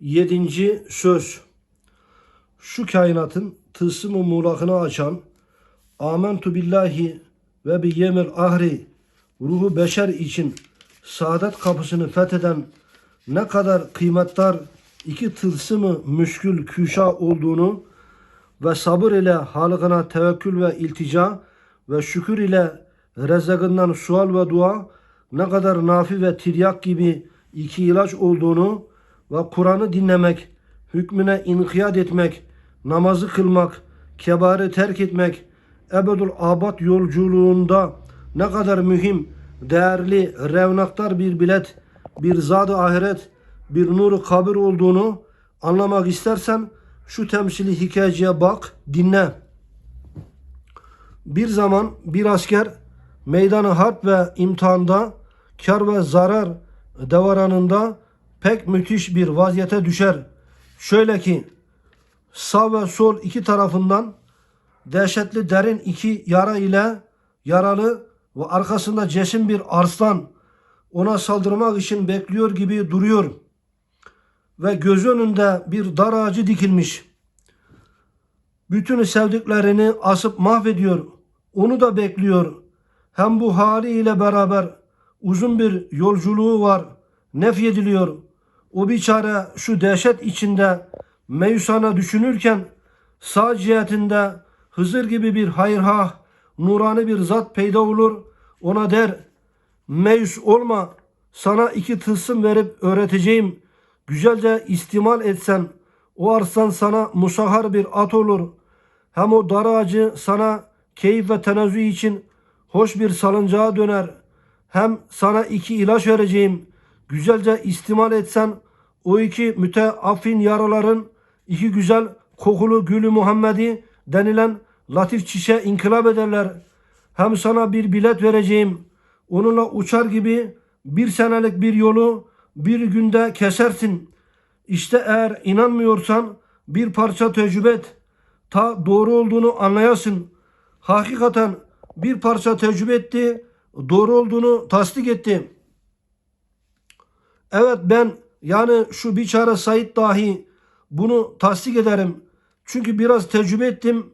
Yedinci söz. Şu kainatın tılsımı muğlakını açan, amentu billahi ve bi yemil ahri, ruhu beşer için saadet kapısını fetheden ne kadar kıymetdar iki tılsımı müşkül küşa olduğunu ve sabır ile halıkına tevekkül ve iltica ve şükür ile rezakından sual ve dua ne kadar nafi ve tiryak gibi iki ilaç olduğunu ve Kur'an'ı dinlemek, hükmüne inkiyat etmek, namazı kılmak, kebarı terk etmek, ebedül abad yolculuğunda ne kadar mühim, değerli, revnaktar bir bilet, bir zat-ı ahiret, bir nuru kabir olduğunu anlamak istersen şu temsili hikayeciye bak, dinle. Bir zaman bir asker meydanı harp ve imtihanda kar ve zarar devaranında pek müthiş bir vaziyete düşer. Şöyle ki sağ ve sol iki tarafından dehşetli derin iki yara ile yaralı ve arkasında cesim bir arslan ona saldırmak için bekliyor gibi duruyor. Ve göz önünde bir dar ağacı dikilmiş. Bütün sevdiklerini asıp mahvediyor. Onu da bekliyor. Hem bu haliyle beraber uzun bir yolculuğu var. Nefyediliyor. O biçare şu dehşet içinde meyusana düşünürken sağ cihetinde Hızır gibi bir hayırhah, nurani bir zat peyda olur. Ona der, meyus olma, sana iki tılsım verip öğreteceğim. Güzelce istimal etsen, o arslan sana musahar bir at olur. Hem o dar ağacı sana keyif ve tenezzü için hoş bir salıncağa döner. Hem sana iki ilaç vereceğim. Güzelce istimal etsen o iki müteaffin yaraların iki güzel kokulu gülü Muhammed'i denilen latif çişe inkılap ederler. Hem sana bir bilet vereceğim. Onunla uçar gibi bir senelik bir yolu bir günde kesersin. İşte eğer inanmıyorsan bir parça tecrübe et. Ta doğru olduğunu anlayasın. Hakikaten bir parça tecrübe etti. Doğru olduğunu tasdik etti. Evet ben yani şu biçare Said dahi bunu tasdik ederim. Çünkü biraz tecrübe ettim.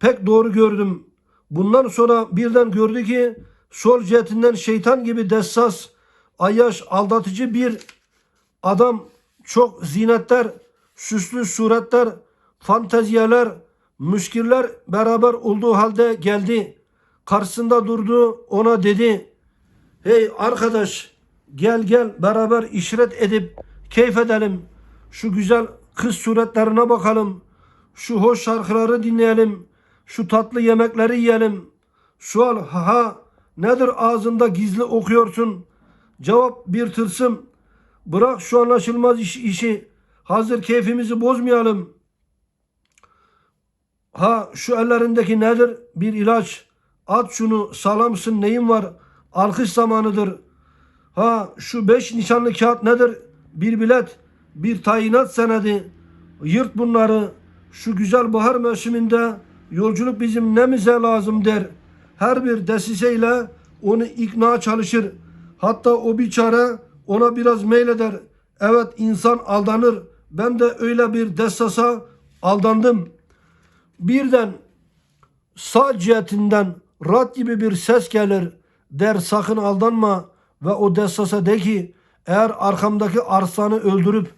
Pek doğru gördüm. Bundan sonra birden gördü ki sol cihetinden şeytan gibi dessas, ayyaş, aldatıcı bir adam çok zinetler, süslü suretler, fanteziyeler, müşkiller beraber olduğu halde geldi. Karşısında durdu ona dedi. Hey arkadaş gel gel beraber işret edip keyif edelim. Şu güzel kız suretlerine bakalım. Şu hoş şarkıları dinleyelim. Şu tatlı yemekleri yiyelim. Sual ha ha nedir ağzında gizli okuyorsun? Cevap bir tırsım. Bırak şu anlaşılmaz iş, işi. Hazır keyfimizi bozmayalım. Ha şu ellerindeki nedir? Bir ilaç. At şunu sağlamsın neyin var? Alkış zamanıdır. Ha şu beş nişanlı kağıt nedir? Bir bilet, bir tayinat senedi. Yırt bunları. Şu güzel bahar mevsiminde yolculuk bizim nemize lazım der. Her bir desiseyle onu ikna çalışır. Hatta o biçare ona biraz meyleder. Evet insan aldanır. Ben de öyle bir dessasa aldandım. Birden sağ cihetinden rat gibi bir ses gelir. Der sakın aldanma ve o dessasa de ki eğer arkamdaki arslanı öldürüp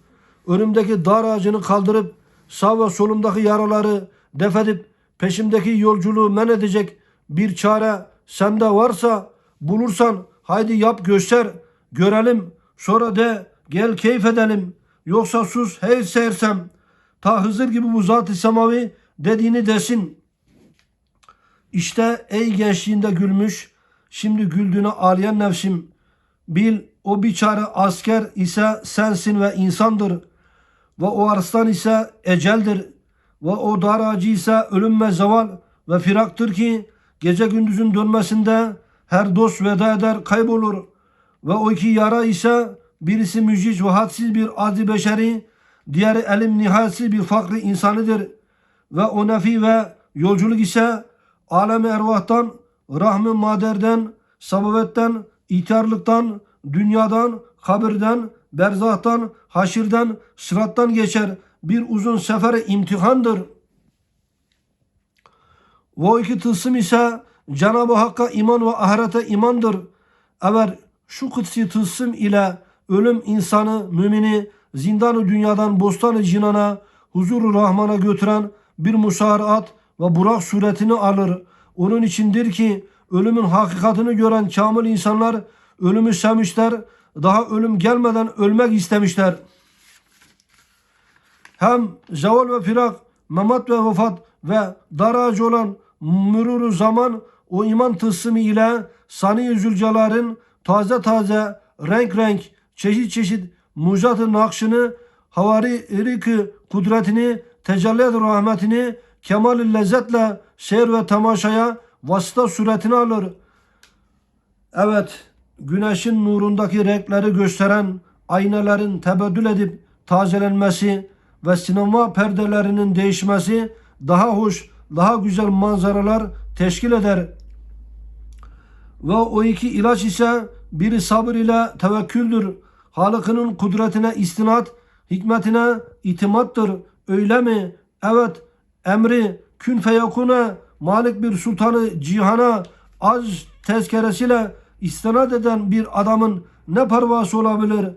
önümdeki dar ağacını kaldırıp sağ ve solumdaki yaraları def edip peşimdeki yolculuğu men edecek bir çare sende varsa bulursan haydi yap göster görelim sonra de gel keyif edelim yoksa sus hey sersem ta Hızır gibi bu zat-ı semavi dediğini desin. İşte ey gençliğinde gülmüş, şimdi güldüğüne ağlayan nefsim. Bil o biçare asker ise sensin ve insandır. Ve o arslan ise eceldir. Ve o dar ağacı ise ölüm ve zeval ve firaktır ki gece gündüzün dönmesinde her dost veda eder kaybolur. Ve o iki yara ise birisi mücic ve hadsiz bir adi beşeri, diğeri elim nihayetsiz bir fakri insanıdır. Ve o nefi ve yolculuk ise alemi ervahtan, rahmi maderden, sababetten, ihtiyarlıktan, dünyadan, kabirden, berzahtan, haşirden, sırattan geçer. Bir uzun sefere imtihandır. O iki tılsım ise Cenab-ı Hakk'a iman ve ahirete imandır. Eğer şu kutsi tılsım ile ölüm insanı, mümini zindanı dünyadan bostanı cinana, huzuru rahmana götüren bir musarat ve burak suretini alır. Onun içindir ki ölümün hakikatini gören kamil insanlar ölümü sevmişler, daha ölüm gelmeden ölmek istemişler. Hem zeval ve firak, memat ve vefat ve daracı olan müruru zaman o iman tılsımı ile sani zülceların taze taze, renk renk, çeşit çeşit muzat-ı nakşını, havari iriki kudretini, tecelli rahmetini, kemal lezzetle seyir ve temaşaya vasıta suretini alır. Evet, güneşin nurundaki renkleri gösteren aynaların tebeddül edip tazelenmesi ve sinema perdelerinin değişmesi daha hoş, daha güzel manzaralar teşkil eder. Ve o iki ilaç ise biri sabır ile tevekküldür. Halıkının kudretine istinat, hikmetine itimattır. Öyle mi? Evet, emri kün feyakune malik bir sultanı cihana az tezkeresiyle istinad eden bir adamın ne parvası olabilir?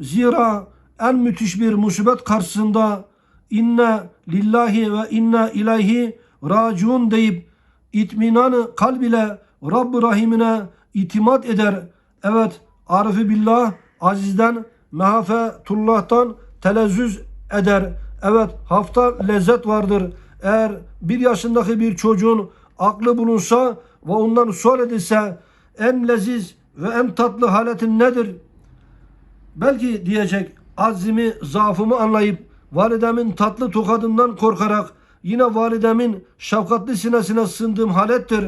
Zira en müthiş bir musibet karşısında inne lillahi ve inne ileyhi raciun deyip itminanı kalb ile Rabb-ı Rahim'ine itimat eder. Evet, Arifi Billah Aziz'den, Mehafetullah'tan telezzüz eder. Evet, hafta lezzet vardır. Eğer bir yaşındaki bir çocuğun aklı bulunsa ve ondan sual edilse en leziz ve en tatlı haletin nedir? Belki diyecek azimi, zaafımı anlayıp validemin tatlı tokadından korkarak yine validemin şefkatli sinesine sığındığım halettir.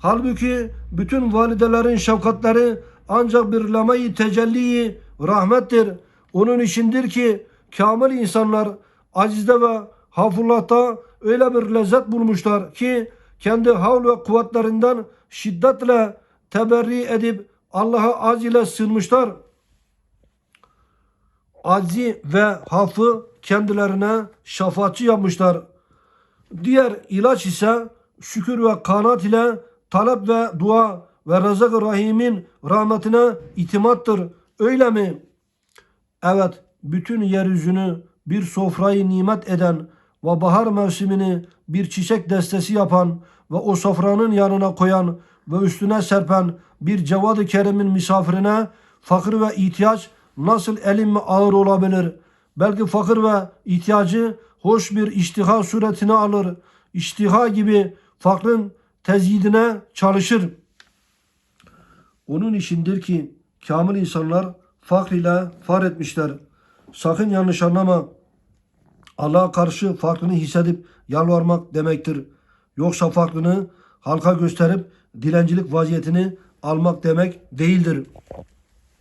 Halbuki bütün validelerin şefkatleri ancak bir lamayı tecelliyi rahmettir. Onun içindir ki kamil insanlar acizde ve hafullahta öyle bir lezzet bulmuşlar ki kendi havl ve kuvvetlerinden şiddetle teberri edip Allah'a az ile sığınmışlar aczi ve hafı kendilerine şafaatçi yapmışlar. Diğer ilaç ise şükür ve kanat ile talep ve dua ve rızık-ı rahimin rahmetine itimattır. Öyle mi? Evet, bütün yeryüzünü bir sofrayı nimet eden ve bahar mevsimini bir çiçek destesi yapan ve o sofranın yanına koyan ve üstüne serpen bir cevad-ı kerimin misafirine fakir ve ihtiyaç nasıl elim mi ağır olabilir? Belki fakir ve ihtiyacı hoş bir iştiha suretine alır. İştiha gibi fakrın tezyidine çalışır. Onun içindir ki kamil insanlar fakr ile far etmişler. Sakın yanlış anlama. Allah'a karşı farklını hissedip yalvarmak demektir. Yoksa farklını halka gösterip dilencilik vaziyetini almak demek değildir.